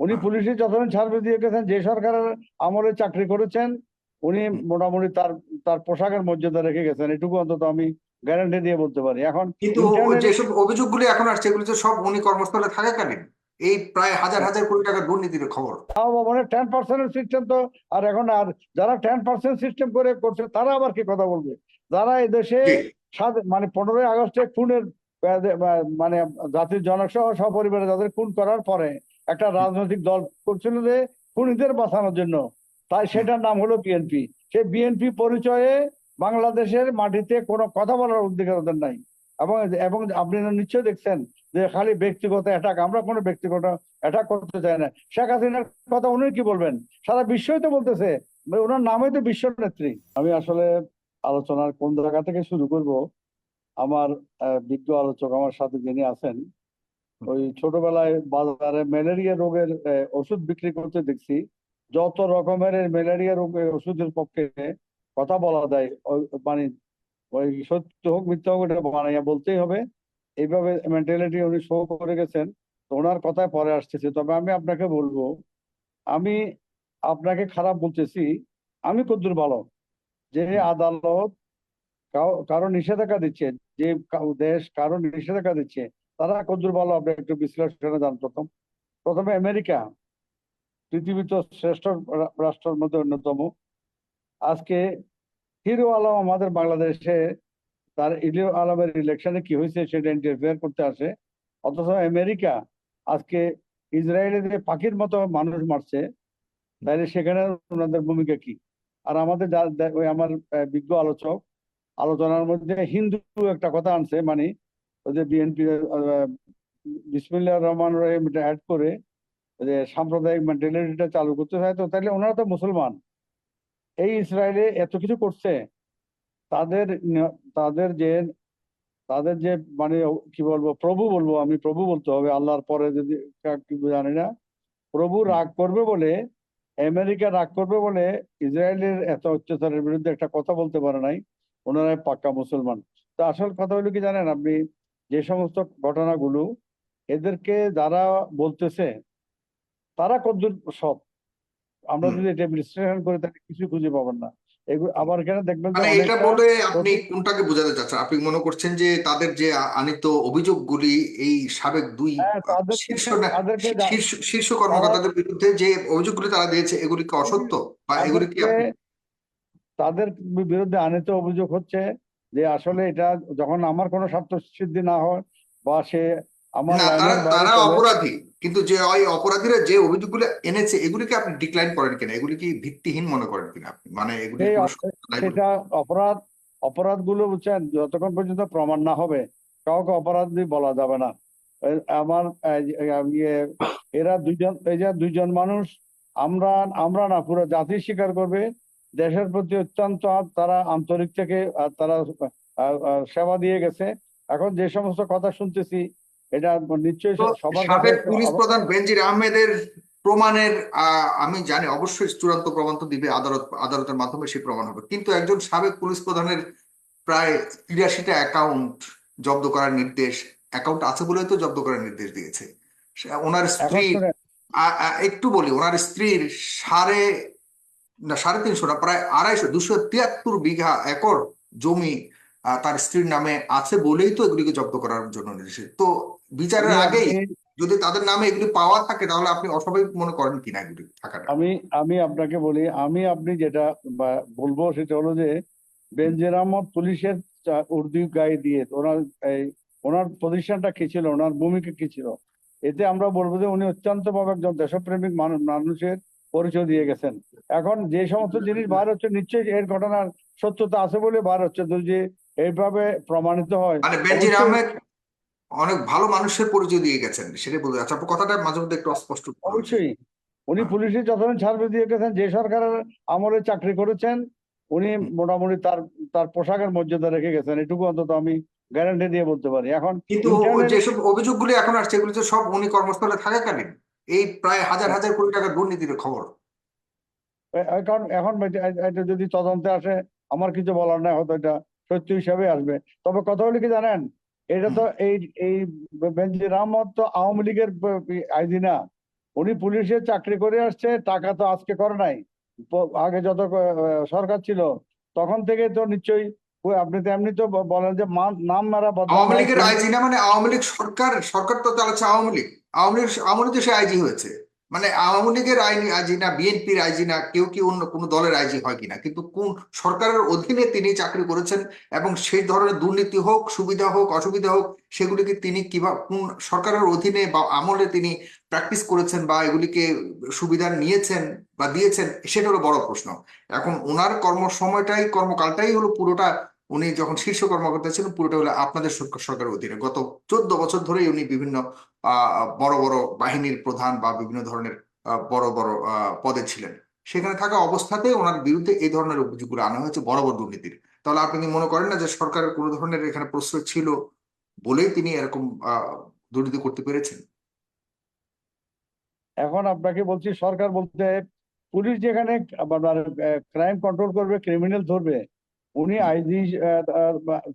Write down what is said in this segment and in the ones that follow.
উনি হ্যাঁ। পুলিশের যতদিন সার্ভিস দিয়ে গেছেন যে সরকারের আমলে চাকরি করেছেন উনি মোটামুটি তার তার পোশাকের মর্যাদা রেখে গেছেন। এটুকু অন্তত আমি গ্যারান্টি দিয়ে বলতে পারি। এখন কিন্তু যেসব অভিযোগগুলি এখন আসছে এগুলি তো সব উনি কর্মস্থলে থাকাকালীন এই প্রায় হাজার হাজার কোটি টাকার দুর্নীতির খবর। তাও মানে টেন পার্সেন্টের সিস্টেম তো আর এখন আর যারা টেন পার্সেন্ট সিস্টেম করে করছে তারা আবার কি কথা বলবে? যারা এই দেশে মানে পনেরোই আগস্টে খুনের মানে জাতির জনক সহ সপরিবারে যাদের খুন করার পরে একটা রাজনৈতিক দল করছিল যে খুনিদের বাঁচানোর জন্য। তাই সেটার নাম হলো বিএনপি। সেই বিএনপি পরিচয়ে বাংলাদেশের মাটিতে কোনো কথা বলার অধিকার ওদের নাই। এবং এবং আপনি নিশ্চয়ই দেখছেন যে খালি ব্যক্তিগত অ্যাটাক আমরা কোনো ব্যক্তিগত অ্যাটাক করতে চাই না। শেখ হাসিনার কথা উনি কি বলবেন? সারা বিশ্বই তো বলতেছে, ওনার নামই তো বিশ্ব নেত্রী। আমি আসলে আলোচনার কোন জায়গা থেকে শুরু করব? আমার বিজ্ঞ আলোচক আমার সাথে যিনি আছেন ওই ছোটবেলায় বাজারে ম্যালেরিয়া রোগের ওষুধ বিক্রি করতে দেখছি যত রকমের ম্যালেরিয়া রোগের ওষুধের পক্ষে কথা বলা ওই মানে ওই সত্য হোক মিথ্যা হোক এটা বানাইয়া বলতেই হবে। এইভাবে মেন্টালিটি উনি শো করে গেছেন তো ওনার কথায় পরে আসতেছে। তবে আমি আপনাকে বলব আমি আপনাকে খারাপ বলতেছি আমি কদ্দুর ভালো। যে আদালত কারও নিষেধাজ্ঞা দিচ্ছে যে দেশ কারও নিষেধাজ্ঞা দিচ্ছে তারা কদ্দুর ভালো আপনি একটু বিশ্লেষণে যান প্রথম। প্রথমে আমেরিকা পৃথিবীতে শ্রেষ্ঠ রাষ্ট্রের মধ্যে অন্যতম। আজকে হিরো আলম আমাদের বাংলাদেশে তার হিরো আলমের ইলেকশনে কি হয়েছে সেটা ইন্টারফেয়ার করতে আসে। অথচ আমেরিকা আজকে ইসরায়েলে যে পাখির মতো মানুষ মারছে, তাহলে সেখানে ওনাদের ভূমিকা কি? আর আমাদের ওই আমার বিজ্ঞ আলোচক আলোচনার মধ্যে হিন্দু একটা কথা আনছে মানে যে বিএনপি বিসমিল্লাহ রহমান রহিম এটা অ্যাড করে যে সাম্প্রদায়িক মেন্টালিটিটা চালু করতে চায় তো তাহলে ওনারা তো মুসলমান। এই ইসরায়েলে এত কিছু করছে তাদের তাদের যে তাদের যে মানে কি বলব প্রভু বলব আমি প্রভু বলতে হবে আল্লাহর পরে যদি জানি না প্রভু রাগ করবে বলে আমেরিকা রাগ করবে বলে ইসরায়েলের এত অত্যাচারের বিরুদ্ধে একটা কথা বলতে পারে নাই ওনারাই পাক্কা মুসলমান। তো আসল কথা হলো কি জানেন আপনি? যে সমস্ত ঘটনাগুলো এদেরকে যারা বলতেছে তারা কদ্দূর সৎ? আমরা। যদি এটা বিশ্লেষণ করি তাহলে কিছু খুঁজে পাবেন না। আবার এখানে দেখবেন মানে এটা বলে আপনি কোনটাকে বোঝাতে চাচ্ছেন? আপনি মনে করছেন যে তাদের যে আনিত অভিযোগগুলি এই সাবেক দুই হ্যাঁ, শীর্ষ শীর্ষ কর্মকর্তাদের বিরুদ্ধে যে অভিযোগগুলি তারা দিয়েছে এগুলি কি অসত্য? বা এগুলি কি তাদের বিরুদ্ধে আনিত অভিযোগ হচ্ছে যে আসলে এটা যখন আমার কোনো স্বার্থ সিদ্ধি না হয় বা সে আমার তারা অপরাধী। কিন্তু যে ওই অপরাধীরা যে অভিযোগগুলো এনেছে এগুলিকে আপনি ডিক্লাইন করেন কিনা? এগুলি কি ভিত্তিহীন মনে করেন কিনা আপনি? মানে এগুলি? সেটা অপরাধ অপরাধগুলো বুঝছেন যতক্ষণ পর্যন্ত প্রমাণ না হবে কাউকে অপরাধী বলা যাবে না। আমার এরা দুইজন এই যে দুইজন মানুষ আমরা আমরা না পুরো জাতি স্বীকার করবে দেশের প্রতি অত্যন্ত তারা আন্তরিক থেকে তারা সেবা দিয়ে গেছে। এখন যে সমস্ত কথা শুনতেছি এটা নিশ্চয়ই সবার সাবেক পুলিশ প্রধান বেনজির আহমেদের প্রমাণের আমি জানি অবশ্যই চূড়ান্ত প্রমাণ তো দিবে আদালত আদালতের মাধ্যমে সেই প্রমাণ হবে। কিন্তু একজন সাবেক পুলিশ প্রধানের প্রায় তিরাশিটা অ্যাকাউন্ট জব্দ করার নির্দেশ অ্যাকাউন্ট আছে বলেই তো জব্দ করার নির্দেশ দিয়েছে। ওনার স্ত্রী একটু বলি ওনার স্ত্রীর সাড়ে না সাড়ে তিনশো না প্রায় আড়াইশো দুশো তিয়াত্তর বিঘা একর জমি তার স্ত্রীর নামে আছে বলেই তো এগুলিকে জব্দ করার জন্য নির্দেশ তো বিচারের আগেই যদি তাদের নামে এগুলি পাওয়া থাকে তাহলে আপনি অস্বাভাবিক মনে করেন কিনা এগুলি থাকাটা? আমি আমি আপনাকে বলি আমি আপনি যেটা বা- বলব সেটা হলো যে বেনজির আহমদ পুলিশের উর্দু গায়ে দিয়ে ওনার এই ওনার প্রতিষ্ঠানটা কি ছিল? ওনার ভূমিকা কি ছিল? এতে আমরা বলব যে উনি অত্যন্ত ভাবে একজন দেশপ্রেমিক মানুষের পরিচয় দিয়ে গেছেন। এখন যে সমস্ত জিনিস বার হচ্ছে নিশ্চয়ই এর ঘটনার সত্যতা আছে বলে বার হচ্ছে। যদি যে এইভাবে প্রমাণিত হয় মানে বেনজির আহমেদ অনেক ভালো মানুষের পরিচয় দিয়ে গেছেন সেটাই বলতে আচ্ছা কথাটা মাঝে মধ্যে একটু অস্পষ্ট অবশ্যই। উনি হ্যাঁ। পুলিশের যতদিন সার্ভিস দিয়ে গেছেন যে সরকারের আমলে চাকরি করেছেন উনি মোটামুটি তার তার পোশাকের মর্যাদা রেখে গেছেন। এটুকু অন্তত আমি গ্যারান্টি দিয়ে বলতে পারি। এখন কিন্তু যেসব অভিযোগগুলি এখন আসছে এগুলি তো সব উনি কর্মস্থলে থাকাকালীন এই প্রায় হাজার হাজার কোটি টাকার দুর্নীতির খবর। এখন এখন এটা- যদি তদন্তে আসে আমার কিছু বলার নাই হয়তো এটা সত্য হিসাবে আসবে। তবে কথা হলো কি জানেন? এটা তো এই এই বেনজির আহমদ তো আওয়ামী লীগের আইজি না। উনি পুলিশে চাকরি করে আসছে টাকা তো আজকে করে নাই। আগে যত সরকার ছিল তখন থেকে তো নিশ্চয়ই ওই আপনি তো এমনি তো বলেন যে নাম মারা বদনাম আওয়ামী লীগের আইজি না মানে আওয়ামী লীগ সরকার সরকার তো চালাচ্ছে আওয়ামী লীগ। আওয়ামী লীগ আওয়ামী লীগ তো সে আইজি হয়েছে। মানে আওয়ামী লীগের আইনি আইজি না, বিএনপির আইজি না, কেউ কি অন্য কোনো দলের আইজি হয় কিনা? কিন্তু কোন সরকারের অধীনে তিনি চাকরি করেছেন এবং সেই ধরনের দুর্নীতি হোক, সুবিধা হোক, অসুবিধা হোক, সেগুলিকে তিনি কীভাবে, কোন সরকারের অধীনে বা আমলে তিনি প্র্যাকটিস করেছেন বা এগুলিকে সুবিধা নিয়েছেন বা দিয়েছেন, সেটা হলো বড় প্রশ্ন। এখন ওনার কর্মসময়টাই, কর্মকালটাই হলো পুরোটা উনি যখন শীর্ষ কর্মকর্তা ছিলেন, পুরোটা হলো আপনাদের সরকারের অধীনে। গত চোদ্দ বছর ধরেই উনি বিভিন্ন বড় বড় বাহিনীর প্রধান বা বিভিন্ন ধরনের বড় বড় পদে ছিলেন। সেখানে থাকা অবস্থাতে ওনার বিরুদ্ধে এই ধরনের অভিযোগগুলো আনা হয়েছে বড় বড় দুর্নীতির। তাহলে আপনি কি মনে করেন না যে সরকারের কোনো ধরনের এখানে প্রশ্রয় ছিল বলেই তিনি এরকম দুর্নীতি করতে পেরেছেন? এখন আপনাকে বলছি, সরকার বলতে পুলিশ যেখানে ক্রাইম কন্ট্রোল করবে ক্রিমিনাল ধরবে উনি আইজি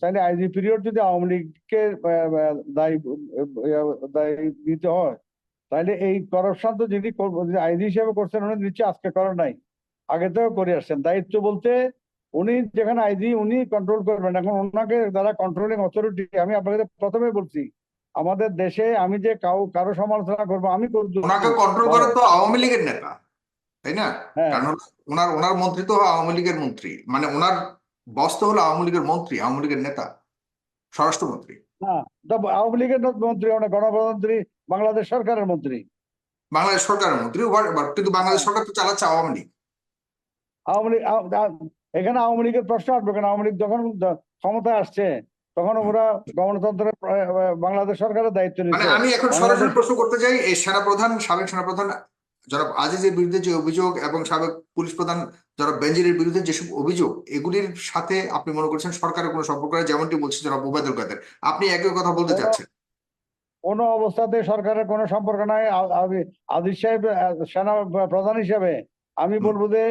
তাহলে আইজি পিরিয়ড যদি আওয়ামী লীগকে দায়ী দায়ী দিতে হয় তাহলে এই করপশন তো যিনি আইজি হিসেবে করছেন উনি নিশ্চয়ই আজকে করেন নাই। আগে থেকেও করে আসছেন। দায়িত্ব বলতে উনি যেখানে আইজি উনি কন্ট্রোল করবেন। এখন ওনাকে যারা কন্ট্রোলিং অথরিটি আমি আপনাকে প্রথমে বলছি আমাদের দেশে আমি যে কাউ কারও সমালোচনা করব আমি করব ওনাকে কন্ট্রোল করে তো আওয়ামী লীগের নেতা তাই না? হ্যাঁ। কারণ ওনার ওনার মন্ত্রী তো আওয়ামী লীগের মন্ত্রী। মানে ওনার বস তো হলো আওয়ামী লীগের মন্ত্রী আওয়ামী লীগের নেতা স্বরাষ্ট্রমন্ত্রী। না আওয়ামী লীগের মন্ত্রী মানে গণপ্রধানমন্ত্রী বাংলাদেশ সরকারের মন্ত্রী। বাংলাদেশ সরকারের মন্ত্রী কিন্তু বাংলাদেশ সরকার তো চালাচ্ছে আওয়ামী লীগ। আওয়ামী লীগ এখানে আওয়ামী লীগের প্রশ্ন আসবে কেন আওয়ামী লীগ যখন ক্ষমতায় আসছে তখন ওরা গণতন্ত্রের বাংলাদেশ সরকারের দায়িত্ব মানে নিচ্ছে। আমি এখন সরাসরি প্রশ্ন করতে চাই এই সেনাপ্রধান সাবেক সেনাপ্রধান জনাব আজিজের বিরুদ্ধে যে অভিযোগ এবং সাবেক পুলিশ প্রধান জনাব বেনজিরের বিরুদ্ধে যেসব অভিযোগ এগুলির সাথে আপনি মনে করছেন সরকারের কোনো সম্পর্ক নেই? যেমনটি বলছে জনাব ওবায়দুল কাদের। আপনি একই কথা বলতে চাচ্ছেন? কোনো অবস্থাতে সরকারের কোনো সম্পর্ক নাই। আ- আমি আদিল সাহেব সেনা প্রধান হিসেবে আমি বলব যে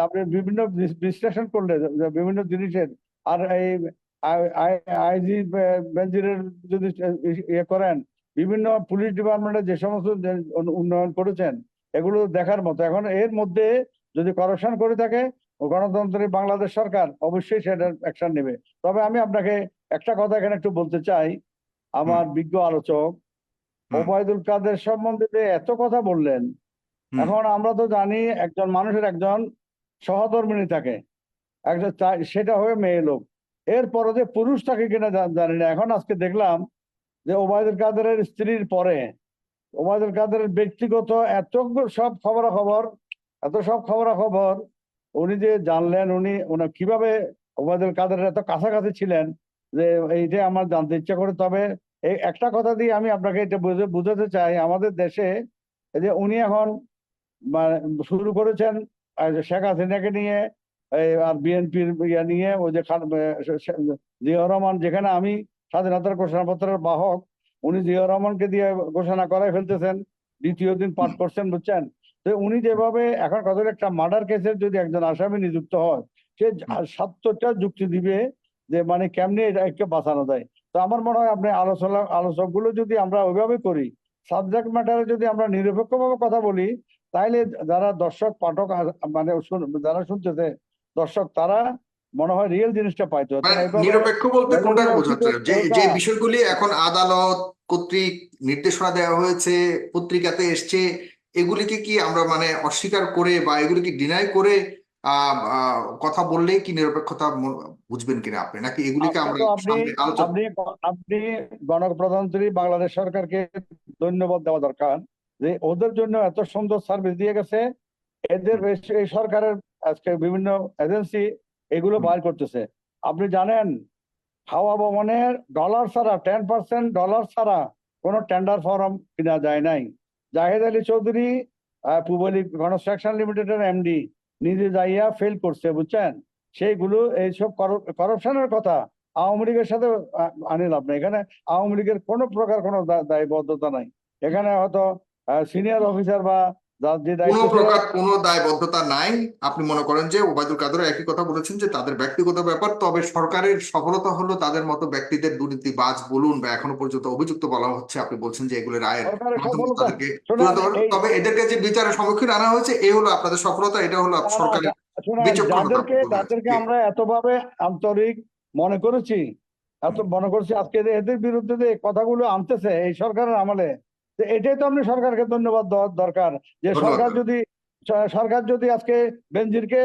আপনি বিভিন্ন বিশ্লেষণ করলে বিভিন্ন জিনিসের আর এই আইজি বেঞ্জিরের যদি ইয়ে করেন বিভিন্ন পুলিশ ডিপার্টমেন্টে যে সমস্ত উন্নয়ন করেছেন এগুলো দেখার মতো। এখন এর মধ্যে যদি করাপশন করে থাকে ও গণতন্ত্রের বাংলাদেশ সরকার অবশ্যই সেটার অ্যাকশন নেবে। তবে আমি আপনাকে একটা কথা এখানে একটু বলতে চাই আমার বিজ্ঞ আলোচক ওবায়দুল কাদের সম্বন্ধে যে এত কথা বললেন এখন আমরা তো জানি একজন মানুষের একজন সহধর্মিনী থাকে একজন সেটা হয়ে মেয়ে লোক। এরপরে যে পুরুষ থাকে কিনা জানি না। এখন আজকে দেখলাম যে ওবায়দুল কাদেরের স্ত্রীর পরে ওবায়দুল কাদেরের ব্যক্তিগত এত সব খবরাখবর, এত সব খবরাখবর, উনি যে জানলেন, উনি ওনার কীভাবে ওবায়দুল কাদের এত কাছাকাছি ছিলেন, যে এইটা আমার জানতে ইচ্ছা করে। তবে এই একটা কথা দিয়ে আমি আপনাকে এটা বুঝে, বুঝাতে চাই, আমাদের দেশে যে উনি এখন শুরু করেছেন শেখ হাসিনাকে নিয়ে আর বিএনপির ইয়ে নিয়ে, ওই যে জিয়াউর রহমান, যেখানে আমি স্বাধীনতার ঘোষণাপত্রের বাহক উনি জিয়াউর রহমানকে দিয়ে ঘোষণা করাই ফেলতেছেন দ্বিতীয় দিন পাঠ করছেন বুঝছেন? তো উনি যেভাবে এখন কত একটা মার্ডার কেসের যদি একজন আসামি নিযুক্ত হয় সে সাতটা যুক্তি দিবে যে মানে কেমনে এটাকে বাঁচানো যায়? তো আমার মনে হয় আপনি আলোচনা আলোচকগুলো যদি আমরা ওইভাবে করি সাবজেক্ট ম্যাটারে যদি আমরা নিরপেক্ষভাবে কথা বলি তাইলে যারা দর্শক পাঠক মানে যারা শুনতেছে দর্শক তারা মনে হয় রিয়েল জিনিসটা পাইতো। মানে নিরপেক্ষ বলতে কোনটাকে বোঝাচ্ছে? যে যে বিষয়গুলি এখন আদালত কর্তৃক নির্দেশনা দেওয়া হয়েছে পত্রিকাতে এসছে এগুলিকে কি আমরা মানে অস্বীকার করে বা এগুলিকে ডিনাই করে কথা বললে কি নিরপেক্ষতা বুঝবেন কিনা আপনি? নাকি এগুলিকে আমরা তো আপনি আপনি গণপ্রধানমন্ত্রী বাংলাদেশ সরকারকে ধন্যবাদ দেওয়া দরকার যে ওদের জন্য এত সুন্দর সার্ভিস দিয়ে গেছে। এদের এই সরকারের আজকে বিভিন্ন এজেন্সি এগুলো। বার করতেছে। আপনি জানেন হাওয়া ভবনের ডলার ছাড়া টেন পার্সেন্ট ডলার ছাড়া কোনো টেন্ডার ফর্ম কিনা যায় নাই। জাহেদ আলী চৌধুরী পুবালি কনস্ট্রাকশন লিমিটেডের এমডি নিজে যাইয়া ফেল করছে বুঝছেন? সেইগুলো এইসব করাপশনের কথা আওয়ামী লীগের সাথে আনি লাভ নাই। এখানে আওয়ামী লীগের কোনো প্রকার কোনো দায়বদ্ধতা নাই। এখানে হয়তো সিনিয়র অফিসার বা কোনো প্রকার কোনো দায়বদ্ধতা নাই। আপনি মনে করেন যে ওবায়দুল কাদের একই কথা বলেছেন যে তাদের ব্যক্তিগত ব্যাপার তবে সরকারের সফলতা হলো তাদের মতো ব্যক্তিদের দুর্নীতিবাজ বলুন বা এখনও পর্যন্ত অভিযুক্ত বলা হচ্ছে। আপনি বলছেন যে এগুলো রায়ের তাদেরকে তবে এদেরকে যে বিচারের সম্মুখীন আনা হয়েছে এই হলো আপনাদের সফলতা এটা হলো সরকারের যাদেরকে যাদেরকে আমরা এতভাবে আন্তরিক মনে করেছি এত মনে করছি আজকে এদের বিরুদ্ধে যে কথাগুলো আনতেছে এই সরকারের আমলে তো এটাই তো আপনি সরকারকে ধন্যবাদ দেওয়ার দরকার যে সরকার যদি সরকার যদি আজকে বেনজিরকে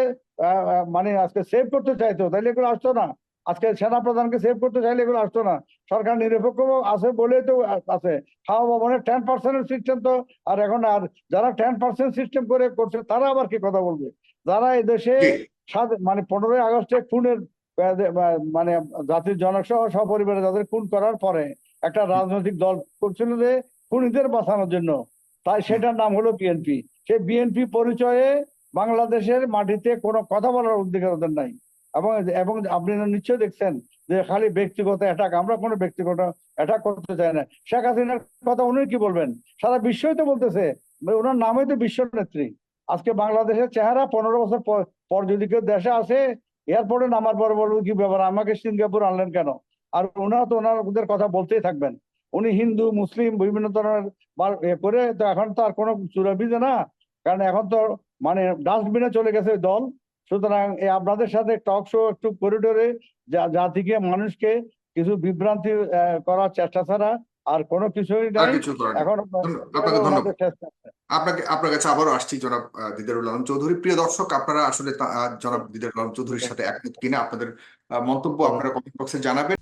মানে আজকে সেভ করতে চাইতো তাহলে এগুলো আসতো না। আজকে সেনা প্রধানকে সেভ করতে চাইলে এগুলো আসতো না। সরকার নিরপেক্ষ আছে বলেই তো আছে। খাওয়া ভবনের টেন পার্সেন্টের সিস্টেম তো আর এখন আর যারা টেন পার্সেন্ট সিস্টেম করে করছে তারা আবার কি কথা বলবে? যারা এই দেশে সাত- মানে পনেরোই আগস্টে খুনের মানে জাতির জনক সহ সপরিবারে যাদের খুন করার পরে একটা রাজনৈতিক দল করছিল যে খুনিদের বাঁচানোর জন্য। তাই সেটার নাম হলো বিএনপি সেই বিএনপি পরিচয়ে বাংলাদেশের মাটিতে কোনো কথা বলার অধিকার ওদের নাই। এবং এবং আপনি নিশ্চয়ই দেখছেন যে খালি ব্যক্তিগত অ্যাটাক আমরা কোনো ব্যক্তিগত অ্যাটাক করতে চাই না। শেখ হাসিনার কথা উনি কি বলবেন? সারা বিশ্বই তো বলতেছে, ওনার নামই তো বিশ্ব নেত্রী। আজকে বাংলাদেশের চেহারা পনেরো বছর পর যদি কেউ দেশে আসে, এয়ারপোর্টে নামার পর বলব কি ব্যাপার? আমাকে সিঙ্গাপুর আনলেন কেন? আর ওনারা তো ওনার ওদের কথা বলতেই থাকবেন। উনি হিন্দু মুসলিম বিভিন্ন ধরনের করে তো এখন তো আর কোনো চুরাবিজে না। কারণ এখন তো মানে ডাস্টবিনে চলে গেছে দল। সুতরাং এই আপনাদের সাথে টক শো একটু করিডোরে জাতিকে মানুষকে কিছু বিভ্রান্তি করার চেষ্টা ছাড়া আর কোনো কিছুই এখন আপনাকে আপনার কাছে আবারও আসছি জনাব দিদারুল আলম চৌধুরী। প্রিয় দর্শক আপনারা আসলে জনাব দিদারুল আলম চৌধুরীর সাথে একমত কিনা আপনাদের মন্তব্য আপনারা কমেন্ট বক্সে জানাবেন।